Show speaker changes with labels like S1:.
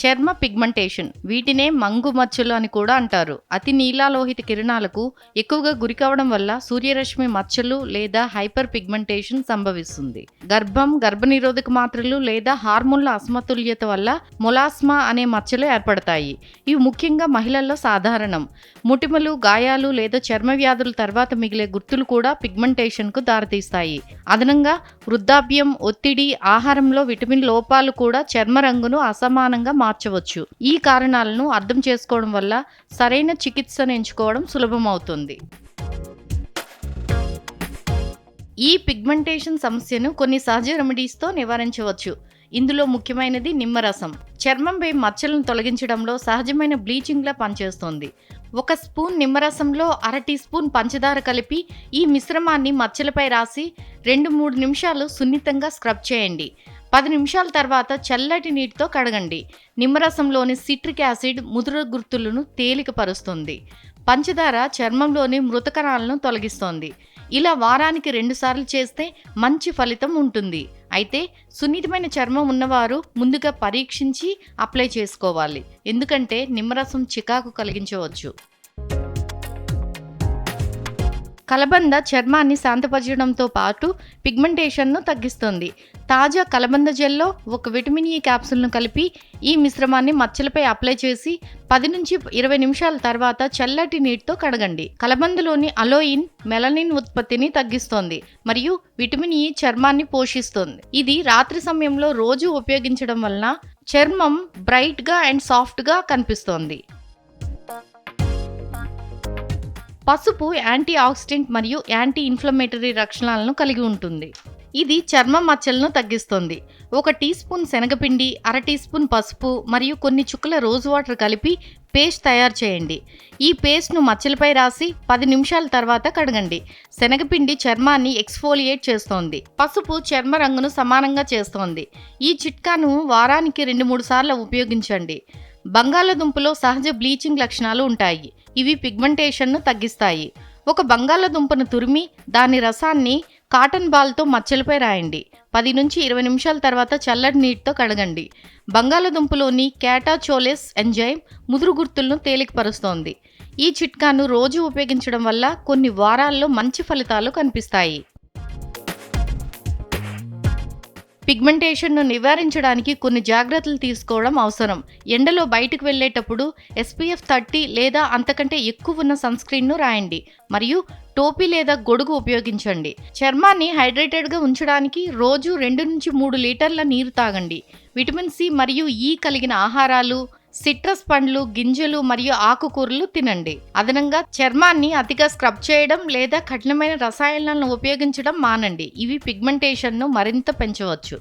S1: చర్మ పిగ్మెంటేషన్. వీటినే మంగు మచ్చలు అని కూడా అంటారు. అతి నీలాలోహిత కిరణాలకు ఎక్కువగా గురికావడం వల్ల సూర్యరశ్మి మచ్చలు లేదా హైపర్ పిగ్మెంటేషన్ సంభవిస్తుంది. గర్భం గర్భనిరోధక మాత్రలు లేదా హార్మోన్ల అసమతుల్యత వల్ల మొలాస్మా అనే మచ్చలు ఏర్పడతాయి. ఇవి ముఖ్యంగా మహిళల్లో సాధారణం. ముటిమలు గాయాలు లేదా చర్మ వ్యాధుల తర్వాత మిగిలే గుర్తులు కూడా పిగ్మెంటేషన్కు దారితీస్తాయి. అదనంగా వృద్ధాప్యం ఒత్తిడి ఆహారంలో విటమిన్ లోపాలు కూడా చర్మ రంగును అసమానంగా మార్చవచ్చు. ఈ కారణాలను అర్థం చేసుకోవడం వల్ల సరైన చికిత్సను ఎంచుకోవడం సులభమవుతుంది. ఈ పిగ్మెంటేషన్ సమస్యను కొన్ని సహజ రెమెడీస్తో నివారించవచ్చు. ఇందులో ముఖ్యమైనది నిమ్మరసం. చర్మంపై మచ్చలను తొలగించడంలో సహజమైన బ్లీచింగ్లా పనిచేస్తుంది. ఒక స్పూన్ నిమ్మరసంలో అర టీ స్పూన్ పంచదార కలిపి ఈ మిశ్రమాన్ని మచ్చలపై రాసి రెండు మూడు నిమిషాలు సున్నితంగా స్క్రబ్ చేయండి. పది నిమిషాల తర్వాత చల్లటి నీటితో కడగండి. నిమ్మరసంలోని సిట్రిక్ యాసిడ్ ముదురు గుర్తులను తేలికపరుస్తుంది. పంచదార చర్మంలోని మృతకణాలను తొలగిస్తోంది. ఇలా వారానికి రెండుసార్లు చేస్తే మంచి ఫలితం ఉంటుంది. అయితే సున్నితమైన చర్మం ఉన్నవారు ముందుగా పరీక్షించి అప్లై చేసుకోవాలి. ఎందుకంటే నిమ్మరసం చికాకు కలిగించవచ్చు. కలబంద చర్మాన్ని శాంతపరచడంతో పాటు పిగ్మెంటేషన్ను తగ్గిస్తుంది. తాజా కలబంద జెల్లో ఒక విటమిన్ ఈ క్యాప్సూల్ను కలిపి ఈ మిశ్రమాన్ని మచ్చలపై అప్లై చేసి పది నుంచి ఇరవై నిమిషాల తర్వాత చల్లటి నీటితో కడగండి. కలబందలోని అలోయిన్ మెలనిన్ ఉత్పత్తిని తగ్గిస్తోంది మరియు విటమిన్ ఈ చర్మాన్ని పోషిస్తుంది. ఇది రాత్రి సమయంలో రోజు ఉపయోగించడం వలన చర్మం బ్రైట్గా అండ్ సాఫ్ట్గా కనిపిస్తోంది. పసుపు యాంటీ ఆక్సిడెంట్ మరియు యాంటీ ఇన్ఫ్లమేటరీ లక్షణాలను కలిగి ఉంటుంది. ఇది చర్మ మచ్చలను తగ్గిస్తుంది. ఒక టీ స్పూన్ శనగపిండి అర టీ స్పూన్ పసుపు మరియు కొన్ని చుక్కల రోజ్ వాటర్ కలిపి పేస్ట్ తయారు చేయండి. ఈ పేస్ట్ను మచ్చలపై రాసి పది నిమిషాల తర్వాత కడగండి. శనగపిండి చర్మాన్ని ఎక్స్ఫోలియేట్ చేస్తోంది. పసుపు చర్మ రంగును సమానంగా చేస్తోంది. ఈ చిట్కాను వారానికి రెండు మూడు సార్లు ఉపయోగించండి. బంగాళదుంపలో సహజ బ్లీచింగ్ లక్షణాలు ఉంటాయి. ఇవి పిగ్మెంటేషన్ను తగ్గిస్తాయి. ఒక బంగాళదుంపను తురిమి దాని రసాన్ని కాటన్ బాల్తో మచ్చలపై రాయండి. పది నుంచి ఇరవై నిమిషాల తర్వాత చల్లటి నీటితో కడగండి. బంగాళదుంపలోని క్యాటాచోలెస్ ఎంజైమ్ ముదురు గుర్తులను తేలికపరుస్తోంది. ఈ చిట్కాను రోజు ఉపయోగించడం వల్ల కొన్ని వారాల్లో మంచి ఫలితాలు కనిపిస్తాయి. పిగ్మెంటేషన్ను నివారించడానికి కొన్ని జాగ్రత్తలు తీసుకోవడం అవసరం. ఎండలో బయటకు వెళ్ళేటప్పుడు ఎస్పీఎఫ్ థర్టీ లేదా అంతకంటే ఎక్కువ ఉన్న సన్ స్క్రీన్ను రాయండి. మరియు టోపీ లేదా గొడుగు ఉపయోగించండి. చర్మాన్ని హైడ్రేటెడ్గా ఉంచడానికి రోజు రెండు నుంచి మూడు లీటర్ల నీరు తాగండి. విటమిన్ సి మరియు ఈ కలిగిన ఆహారాలు సిట్రస్ పండ్లు గింజలు మరియు ఆకుకూరలు తినండి. అదనంగా చర్మాన్ని అతిగా స్క్రబ్ చేయడం లేదా కఠినమైన రసాయనాలను ఉపయోగించడం మానండి. ఇవి పిగ్మెంటేషన్ను మరింత పెంచవచ్చు.